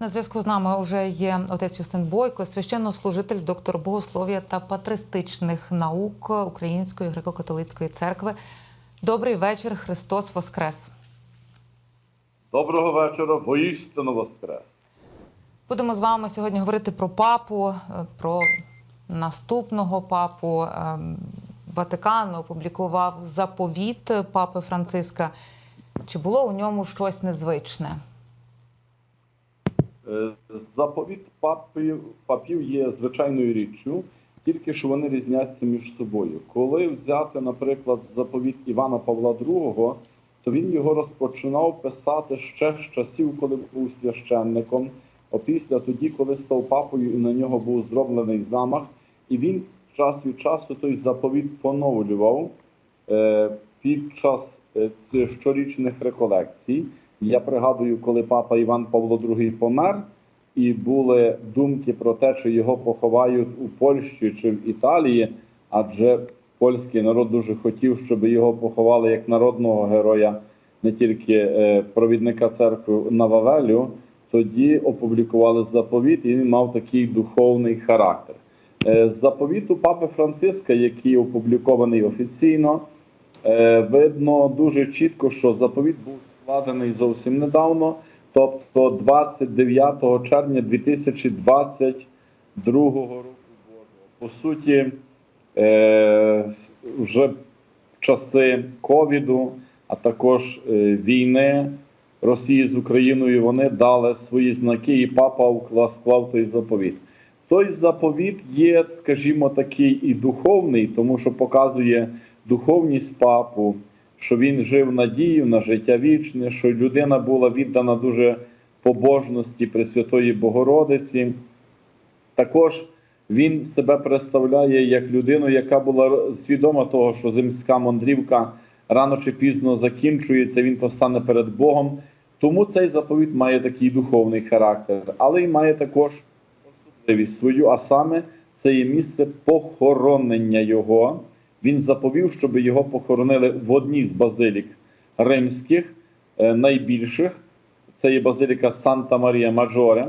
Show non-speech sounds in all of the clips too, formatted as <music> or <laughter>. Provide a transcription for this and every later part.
На зв'язку з нами вже є отець Юстин Бойко, священнослужитель, доктор богослов'я та патристичних наук Української греко-католицької церкви. Добрий вечір, Христос Воскрес! Доброго вечора, воістину Воскрес. Будемо з вами сьогодні говорити про папу, е, про наступного папу. Ем, Ватикан опублікував заповіт папи Франциска. Чи було у ньому щось незвичне? Е, Заповіт папів, папів є звичайною річчю, тільки що вони різняться між собою. Коли взяти, наприклад, заповіт Івана Павла II, то він його розпочинав писати ще з часів, коли був священником, опісля тоді, коли став папою, і на нього був зроблений замах, і він час від часу той заповіт поновлював е, під час е, щорічних реколекцій. Я пригадую, коли папа Іван Павло II помер, і були думки про те, чи його поховають у Польщі чи в Італії, адже польський народ дуже хотів, щоб його поховали як народного героя, не тільки е, провідника церкви на Вавелю. Тоді опублікували заповіт, і він мав такий духовний характер. Е, З заповіту папи Франциска, який опублікований офіційно, е, видно дуже чітко, що заповіт був складений зовсім недавно, тобто 29 червня 2022 року. По суті, е, вже часи ковіду, а також е, війни Росії з Україною, вони дали свої знаки, і папа вкла- склав той заповіт. Той заповіт є, скажімо, такий і духовний, тому що показує духовність папу, що він жив надією на життя вічне, що людина була віддана дуже побожності Пресвятої Богородиці. Також він себе представляє як людину, яка була свідома того, що земська мандрівка рано чи пізно закінчується, він постане перед Богом. Тому цей заповіт має такий духовний характер, але й має також особливість свою, а саме це є місце похоронення його. Він заповів, щоб його похоронили в одній з базилік римських, е, найбільших. Це є базиліка Санта Марія Маджоре.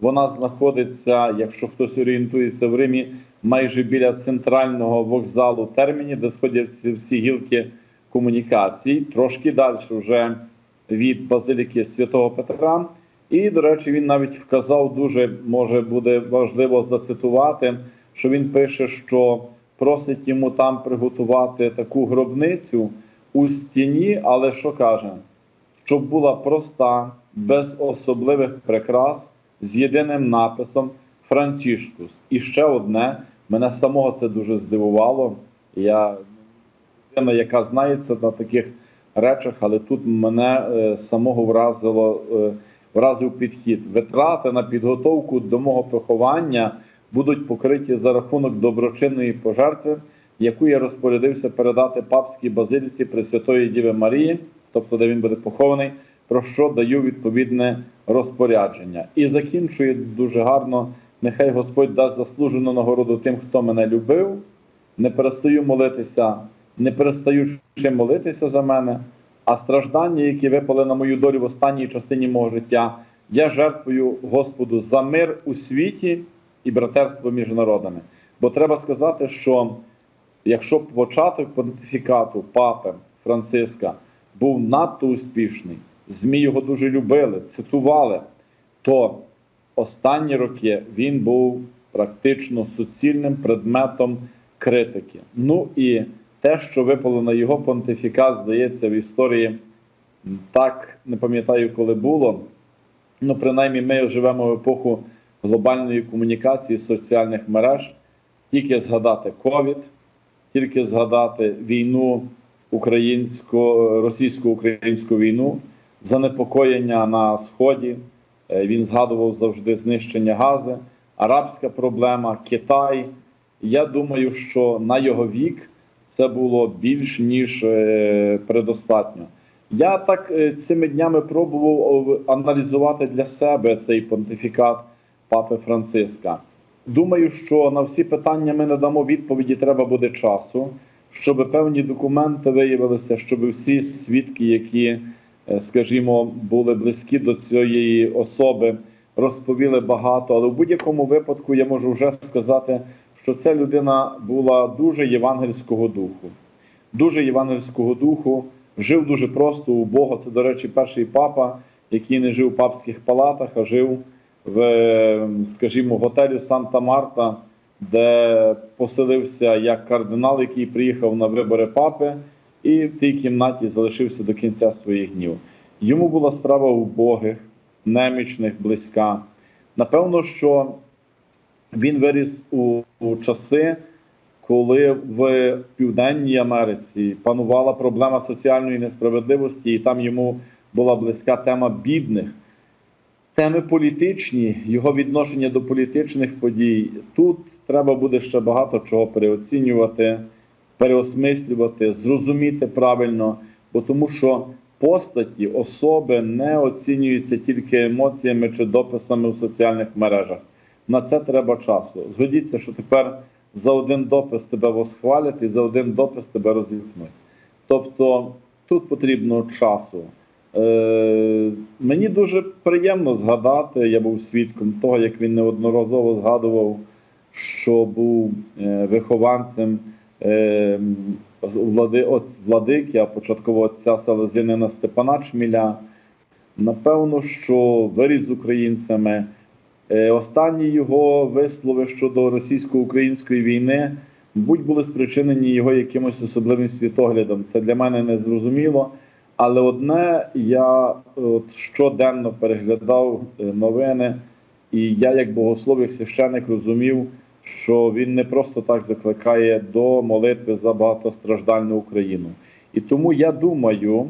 Вона знаходиться, якщо хтось орієнтується в Римі, майже біля центрального вокзалу терміні, де сходяться всі гілки комунікацій, трошки далі вже від базиліки Святого Петра. І, до речі, він навіть вказав дуже, може буде важливо зацитувати, що він пише, що просить йому там приготувати таку гробницю у стіні, але що каже? Щоб була проста, без особливих прикрас, з єдиним написом Францішкус. І ще одне, мене самого це дуже здивувало. Я людина, яка знається на таких речах, але тут мене е, самого вразило, е, вразив підхід. Витрати на підготовку до мого поховання будуть покриті за рахунок доброчинної пожертви, яку я розпорядився передати папській базиліці Пресвятої Діви Марії, тобто де він буде похований, про що даю відповідне розпорядження. І закінчує дуже гарно. Нехай Господь дасть заслужену нагороду тим, хто мене любив. Не перестаю молитися, не перестаючи молитися за мене, а страждання, які випали на мою долю в останній частині мого життя, я жертвую Господу за мир у світі і братерство між народами. Бо треба сказати, що якщо початок понтифікату папи Франциска був надто успішний, ЗМІ його дуже любили, цитували, то останні роки він був практично суцільним предметом критики. Ну і те, що випало на його понтифікат, здається, в історії так не пам'ятаю, коли було. Ну, принаймні, ми живемо в епоху глобальної комунікації соціальних мереж. Тільки згадати ковід, тільки згадати війну українсько російсько-українську війну, занепокоєння на сході. Е, Він згадував завжди знищення гази, арабська проблема, Китай. Я думаю, що на його вік це було більш ніж е, предостатньо. Я так е, цими днями пробував аналізувати для себе цей понтифікат Папи Франциска. Думаю, що на всі питання ми не дамо відповіді, треба буде часу, щоб певні документи виявилися, щоб всі свідки, які, е, скажімо, були близькі до цієї особи, розповіли багато. Але в будь-якому випадку я можу вже сказати, що ця людина була дуже євангельського духу. Дуже євангельського духу, жив дуже просто убого. Це, до речі, перший папа, який не жив в папських палатах, а жив в, е, скажімо, готелі Санта Марта, де поселився як кардинал, який приїхав на вибори папи, і в тій кімнаті залишився до кінця своїх днів. Йому була справа убогих, немічних, близька. Напевно, що він виріс у, у часи, коли в Південній Америці панувала проблема соціальної несправедливості, і там йому була близька тема бідних. Теми політичні, його відношення до політичних подій. Тут треба буде ще багато чого переоцінювати, переосмислювати, зрозуміти правильно, бо тому що постаті, особи не оцінюються тільки емоціями чи дописами в соціальних мережах. На це треба часу. Згодіться, що тепер за один допис тебе восхвалять і за один допис тебе розіткнуть. Тобто тут потрібно часу. Е, мені дуже приємно згадати, я був свідком того, як він неодноразово згадував, що був е, вихованцем е, влади, от, владики, а початково отця Селезинина Степана Чміля. Напевно, що виріс з українцями. Е, Останні його вислови щодо російсько-української війни, будь були спричинені його якимось особливим світоглядом. Це для мене не зрозуміло. Але одне я от, щоденно переглядав е, новини, і я, як богослов, як священик, розумів, що він не просто так закликає до молитви за багатостраждальну Україну. І тому я думаю,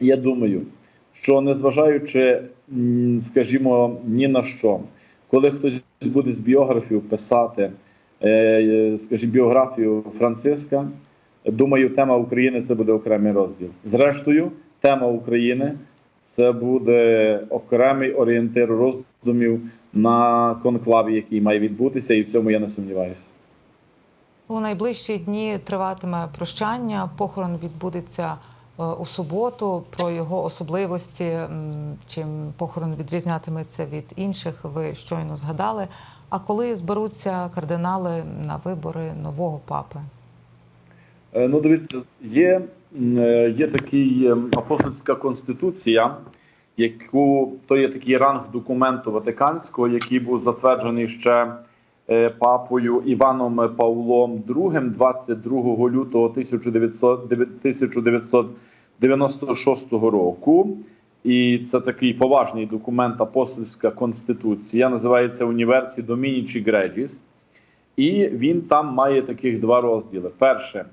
я думаю, що незважаючи, скажімо, ні на що, коли хтось буде з біографів писати, е, е, скажімо, біографію Франциска, думаю, тема України це буде окремий розділ. Зрештою, тема України це буде окремий орієнтир роздумів на конклаві, який має відбутися, і в цьому я не сумніваюся. У найближчі дні триватиме прощання. Похорон відбудеться е, у суботу. Про його особливості, чим похорон відрізнятиметься від інших, ви щойно згадали. А коли зберуться кардинали на вибори нового папи? Е, Ну, дивіться, є, е, є такий е, апостольська конституція, яку то є такий ранг документу Ватиканського, який був затверджений ще папою Іваном Павлом II 22 лютого 1996 року. І це такий поважний документ апостольська конституція. Називається Універсі Домінічі Греджіс. І він там має таких два розділи. Перше,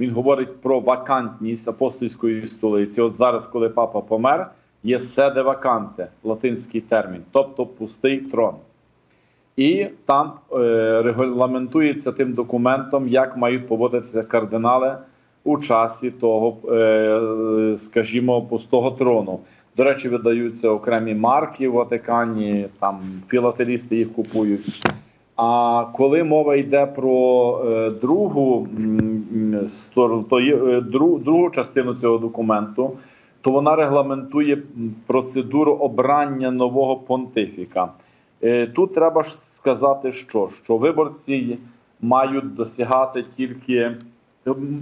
він говорить про вакантність апостольської столиці. От зараз, коли папа помер, є седе ваканте, латинський термін, тобто пустий трон. І там е, регламентується тим документом, як мають поводитися кардинали у часі того, е, скажімо, пустого трону. До речі, видаються окремі марки в Ватикані, там філателісти їх купують. А коли мова йде про е, другу сторону, то є, е, дру, другу частину цього документу, то вона регламентує процедуру обрання нового понтифіка. Е, тут треба ж сказати, що, що виборці мають досягати тільки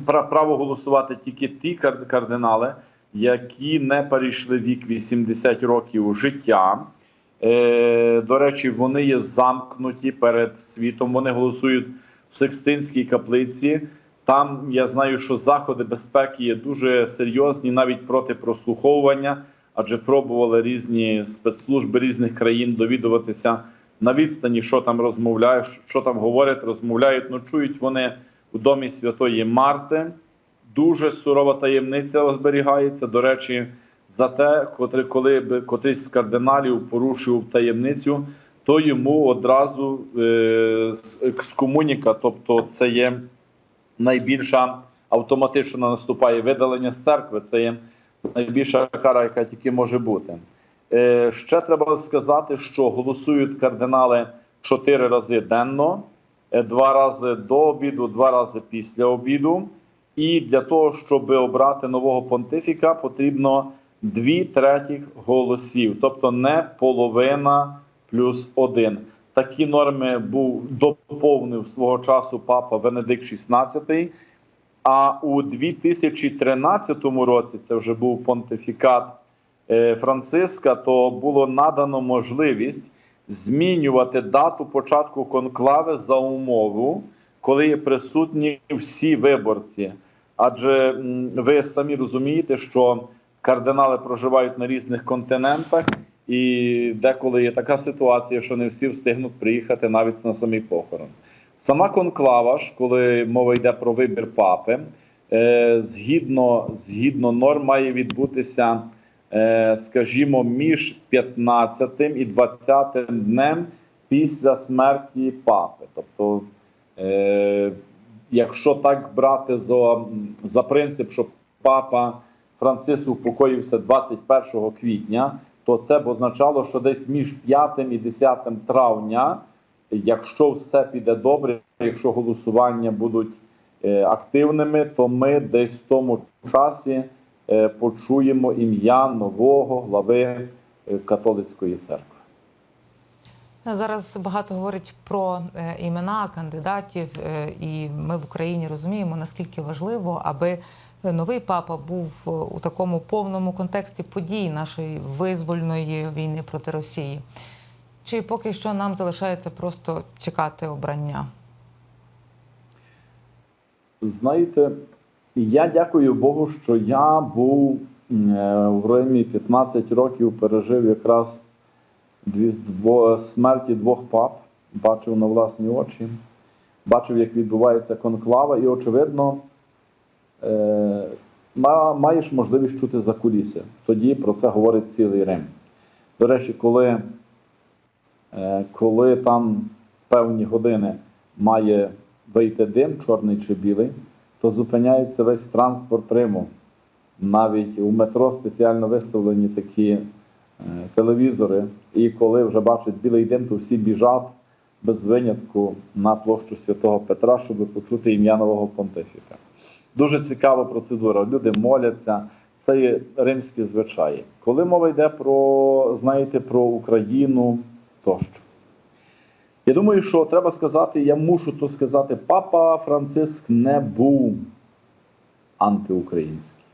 право голосувати тільки ті кар- кардинали, які не перейшли вік 80 років життя. Е, До речі, вони є замкнуті перед світом. Вони голосують в Секстинській каплиці. Там я знаю, що заходи безпеки є дуже серйозні, навіть проти прослуховування, адже пробували різні спецслужби різних країн довідуватися на відстані, що там розмовляють, що там говорять, розмовляють. Ну чують вони у домі Святої Марти. Дуже сурова таємниця зберігається. До речі, за те, коли, коли б котрийсь з кардиналів порушив таємницю, то йому одразу е, екскомуніка, тобто це є найбільша автоматично наступає видалення з церкви. Це є найбільша кара, яка тільки може бути. Е, ще треба сказати, що голосують кардинали чотири рази денно, е, два рази до обіду, два рази після обіду. І для того, щоб обрати нового понтифіка, потрібно дві третіх голосів, тобто не половина плюс один. Такі норми був доповнив свого часу папа Венедикт XVI. А у 2013 році це вже був понтифікат е, Франциска, то було надано можливість змінювати дату початку конклави за умову, коли є присутні всі виборці. Адже ви самі розумієте, що кардинали проживають на різних континентах, і деколи є така ситуація, що не всі встигнуть приїхати навіть на самий похорон. Сама конклава ж, коли мова йде про вибір папи, е, згідно, згідно норм має відбутися, е, скажімо, між 15 і 20 днем після смерті папи. Тобто, е, якщо так брати за, за принцип, що папа Франциск упокоївся 21 квітня, то це б означало, що десь між 5 і 10 травня, якщо все піде добре, якщо голосування будуть е, активними, то ми десь в тому часі е, почуємо ім'я нового глави е, католицької церкви. Зараз багато говорять про імена кандидатів, і ми в Україні розуміємо, наскільки важливо, аби новий папа був е, у такому повному контексті подій нашої визвольної війни проти Росії. Чи поки що нам залишається просто чекати обрання? Знаєте, я дякую Богу, що я був е, в Римі 15 років, пережив якраз дві дво, смерті двох пап, бачив на власні очі, бачив, як відбувається конклава, і, очевидно, е, маєш можливість чути за куліси. Тоді про це говорить цілий Рим. До речі, коли, е, коли там певні години має вийти дим, чорний чи білий, то зупиняється весь транспорт Риму. Навіть у метро спеціально виставлені такі е, телевізори, і коли вже бачать білий дим, то всі біжать без винятку на площу Святого Петра, щоб почути ім'я нового понтифіка. Дуже цікава процедура. Люди моляться. Це є римські звичаї. Коли мова йде про, знаєте, про Україну тощо. Я думаю, що треба сказати, я мушу то сказати, папа Франциск не був антиукраїнський.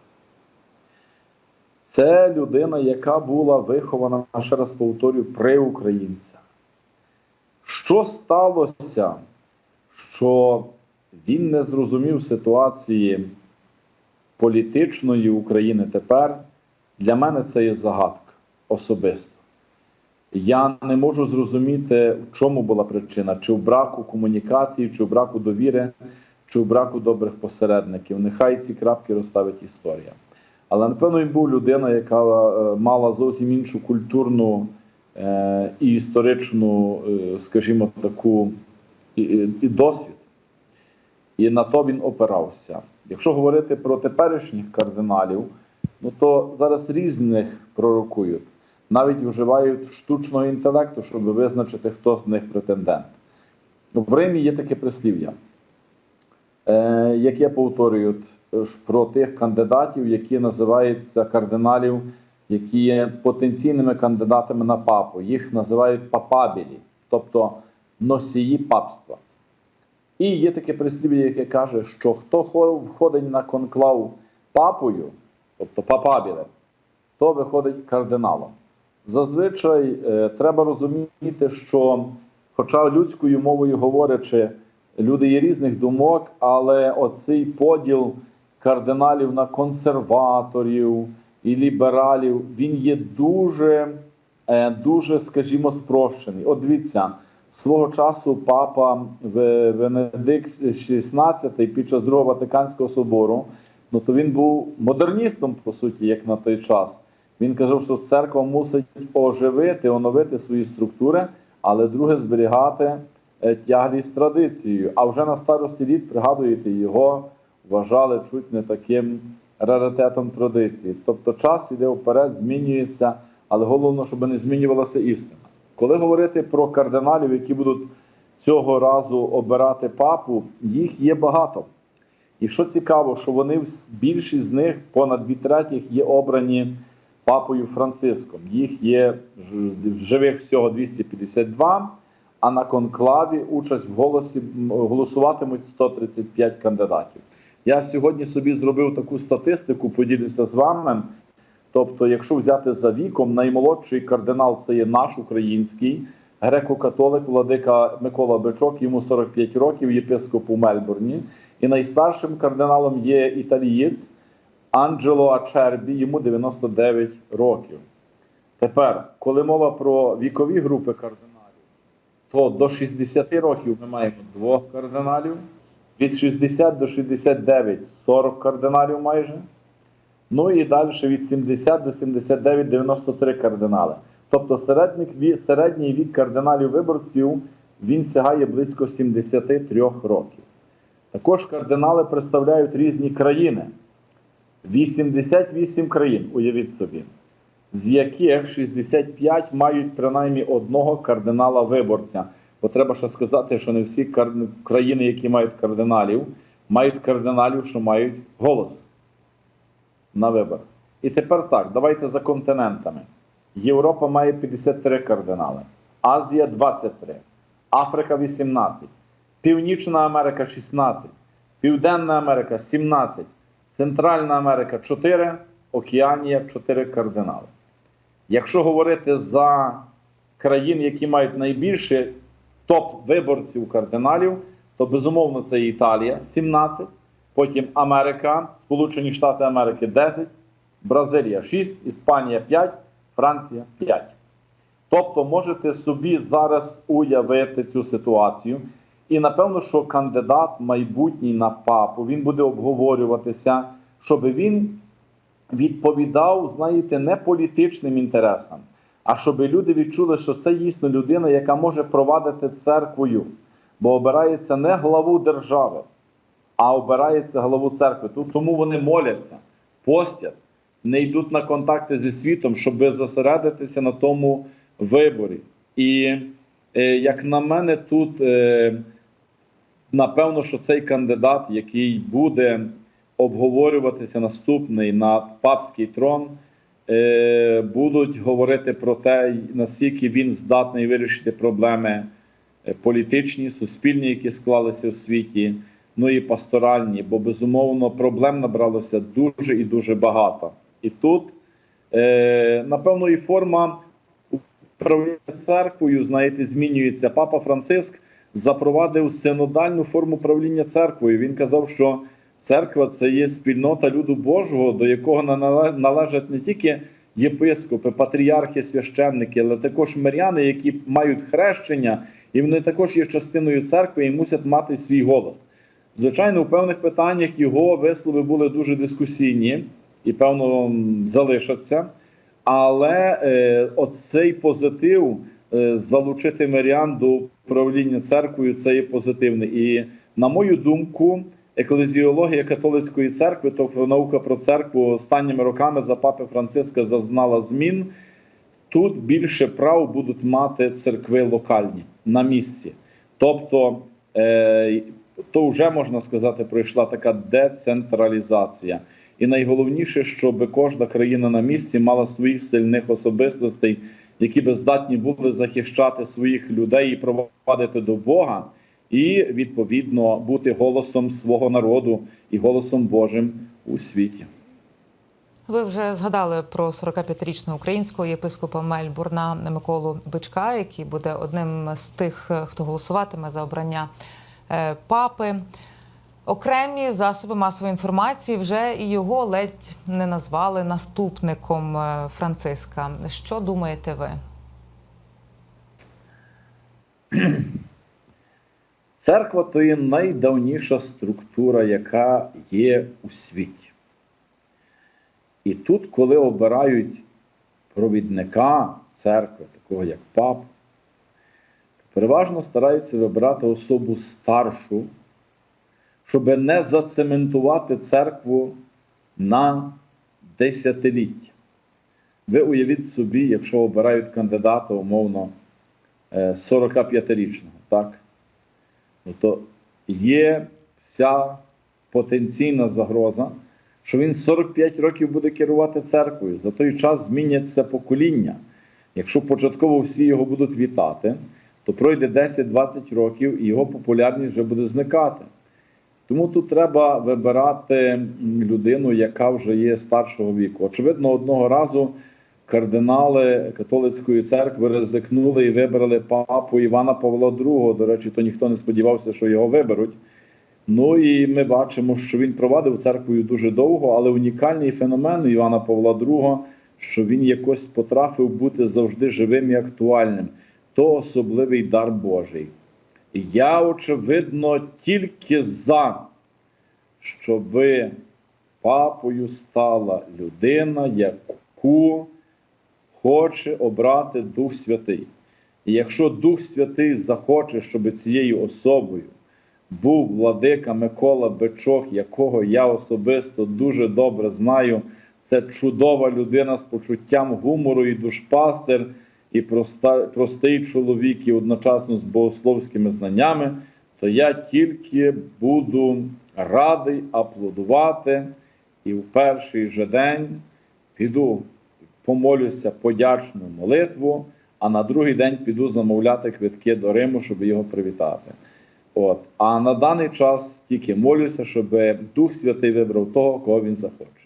Це людина, яка була вихована, ще раз повторюю, при українцях. Що сталося, що він не зрозумів ситуації політичної України тепер, для мене це є загадка особисто. Я не можу зрозуміти, в чому була причина: чи в браку комунікації, чи в браку довіри, чи в браку добрих посередників. Нехай ці крапки розставить історія. Але напевно він був людина, яка е, мала зовсім іншу культурну е, і історичну, е, скажімо, таку і, досвід. І на то він опирався. Якщо говорити про теперішніх кардиналів, ну то зараз різних пророкують навіть вживають штучного інтелекту, щоб визначити, хто з них претендент. В Римі є таке прислів'я, е, яке повторюють е, про тих кандидатів, які називаються кардиналів, які є потенційними кандидатами на папу. Їх називають папабілі, тобто носії папства. І є таке прислів'я, яке каже, що хто хо- входить на конклав папою, тобто папабілем, то виходить кардиналом. Зазвичай е, треба розуміти, що, хоча людською мовою говорячи, люди є різних думок, але оцей поділ кардиналів на консерваторів і лібералів, він є дуже, е, дуже, скажімо, спрощений. От дивіться, свого часу папа Венедикт XVI під час Другого Ватиканського собору, ну то він був модерністом, по суті, як на той час. Він казав, що церква мусить оживити, оновити свої структури, але друге зберігати е, тяглість традицією. А вже на старості літ, пригадуєте, його вважали чуть не таким раритетом традиції. Тобто час іде вперед, змінюється, але головне, щоб не змінювалася істина. Коли говорити про кардиналів, які будуть цього разу обирати папу, їх є багато. І що цікаво, що вони більшість з них, понад дві третіх, є обрані папою Франциском. Їх є в живих всього 252, а на конклаві участь в голосі голосуватимуть 135 кандидатів. Я сьогодні собі зробив таку статистику, поділюся з вами. Тобто, якщо взяти за віком, наймолодший кардинал це є наш український греко-католик владика Микола Бичок, йому 45 років, єпископ у Мельбурні. І найстаршим кардиналом є італієць Анджело Ачербі, йому 99 років. Тепер, коли мова про вікові групи кардиналів, то до 60 років ми маємо двох кардиналів, від 60 до 69 40 кардиналів майже. Ну і далі від 70 до 79 93 кардинали. Тобто середній вік, кардиналів виборців він сягає близько 73 років. Також кардинали представляють різні країни. 88 країн, уявіть собі, з яких 65 мають принаймні одного кардинала-виборця. Бо треба ще сказати, що не всі країни, які мають кардиналів, мають кардиналів, що мають голос на виборах. І тепер так, давайте за континентами. Європа має 53 кардинали, Азія 23, Африка 18, Північна Америка 16, Південна Америка 17, Центральна Америка 4, Океанія 4 кардинали. Якщо говорити за країн, які мають найбільше топ виборців кардиналів, то безумовно це Італія 17, потім Америка, Сполучені Штати Америки 10, Бразилія 6, Іспанія 5, Франція 5. Тобто можете собі зараз уявити цю ситуацію. І напевно, що кандидат майбутній на папу він буде обговорюватися, щоб він відповідав, знаєте, не політичним інтересам, а щоб люди відчули, що це дійсно людина, яка може провадити церквою, бо обирається не главу держави, а обирається главу церкви. Тому вони моляться, постять, не йдуть на контакти зі світом, щоб зосередитися на тому виборі. І е, як на мене, тут е, напевно, що цей кандидат, який буде обговорюватися наступний на папський трон, е, будуть говорити про те, наскільки він здатний вирішити проблеми політичні, суспільні, які склалися у світі, ну і пасторальні, бо безумовно проблем набралося дуже і дуже багато. І тут, е, напевно, і форма управління церквою, знаєте, змінюється. Папа Франциск запровадив синодальну форму правління церквою. Він казав, що церква це є спільнота люду Божого, до якого належать не тільки єпископи, патріархи, священники, але також миряни, які мають хрещення, і вони також є частиною церкви і мусять мати свій голос. Звичайно, у певних питаннях його вислови були дуже дискусійні і, певно, залишаться. Але е, оцей позитив е, залучити мирян до управління церквою це є позитивний. І, на мою думку, еклезіологія католицької церкви, тобто наука про церкву останніми роками за папи Франциска зазнала змін. Тут більше прав будуть мати церкви локальні на місці. Тобто, е, то вже можна сказати, пройшла така децентралізація. І найголовніше, щоб кожна країна на місці мала своїх сильних особистостей, які би здатні були захищати своїх людей і провадити до Бога, і відповідно бути голосом свого народу і голосом Божим у світі. Ви вже згадали про 45-річного українського єпископа Мельбурна Миколу Бичка, який буде одним з тих, хто голосуватиме за обрання папи. Окремі засоби масової інформації вже і його ледь не назвали наступником е, Франциска. Що думаєте ви? <clears throat> Церква то є найдавніша структура, яка є у світі. І тут, коли обирають провідника церкви, такого як пап, переважно стараються вибирати особу старшу, щоб не зацементувати церкву на десятиліття. Ви уявіть собі, якщо обирають кандидата, умовно, е, 45-річного, так? Ну, то є вся потенційна загроза, що він 45 років буде керувати церквою. За той час зміняться покоління. Якщо початково всі його будуть вітати, то пройде 10-20 років і його популярність вже буде зникати. Тому тут треба вибирати людину, яка вже є старшого віку. Очевидно, одного разу кардинали католицької церкви ризикнули і вибрали папу Івана Павла II. До речі, то ніхто не сподівався, що його виберуть. Ну і ми бачимо, що він провадив церквою дуже довго, але унікальний феномен Івана Павла II, що він якось потрафив бути завжди живим і актуальним. То особливий дар Божий. Я, очевидно, тільки за, щоби папою стала людина, яку хоче обрати Дух Святий. І якщо Дух Святий захоче, щоб цією особою був владика Микола Бичок, якого я особисто дуже добре знаю, це чудова людина з почуттям гумору і душпастер, і проста, простий чоловік, і одночасно з богословськими знаннями, то я тільки буду радий аплодувати і в перший же день піду помолюся подячну молитву, а на другий день піду замовляти квитки до Риму, щоб його привітати. От. А на даний час тільки молюся, щоб Дух Святий вибрав того, кого він захоче.